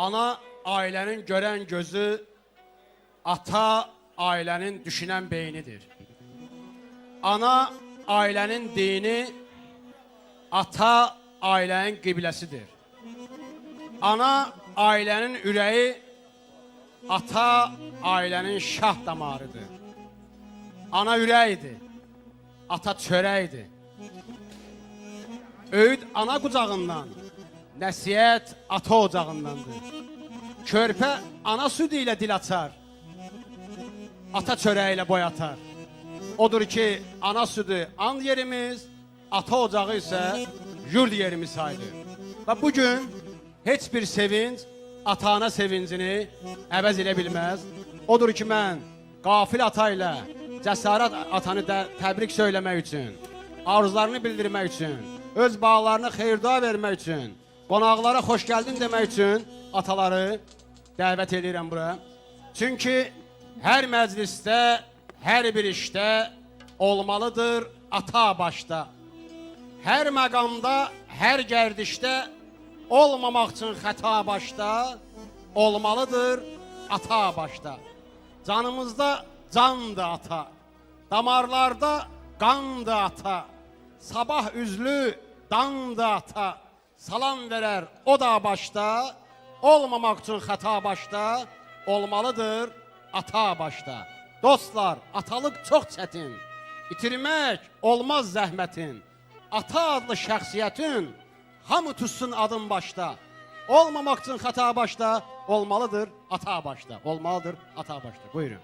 Ana ailenin gören gözü, ata ailenin düşünen beynidir. Ana ailenin dini, ata ailenin qibləsidir. Ana ailenin ürəyi, ata ailenin şah damarıdır. Ana ürəyidir, ata çörəkdir. Öğüt ana qucağından, nəsihət ata ocağındandır. Körpə ana südü ilə dil açar, ata çörəyi ilə boy atar. Odur ki, ana südü an yerimiz, ata ocağı isə yurd yerimiz sayılır. Və bugün heç bir sevinç ata-ana sevincini əvəz elə bilməz. Odur ki, mən qafil ata ilə cəsarət atanı da təbrik söyləmək üçün, arzularını bildirmək üçün, öz bağlarına xeyir-dua vermək üçün, qonaqlara xoş gəldin demək üçün ataları dəvət edirəm bura. Çünki hər məclisdə, hər bir işdə olmalıdır ata başda. Hər məqamda, hər gərdişdə olmamaq üçün xəta başda olmalıdır ata başda. Canımızda candı ata. Damarlarda qandı ata. Sabah üzlü dandı ata. Salam verər o da başda. Olmamaq üçün xəta başda olmalıdır ata başda. Dostlar, atalıq çox çətin. İtirmək olmaz zəhmətin. Ata adlı şəxsiyyətin hamı tutsun adım başda. Olmamaq üçün xəta başda olmalıdır ata başda. Olmalıdır ata başda. Buyurun.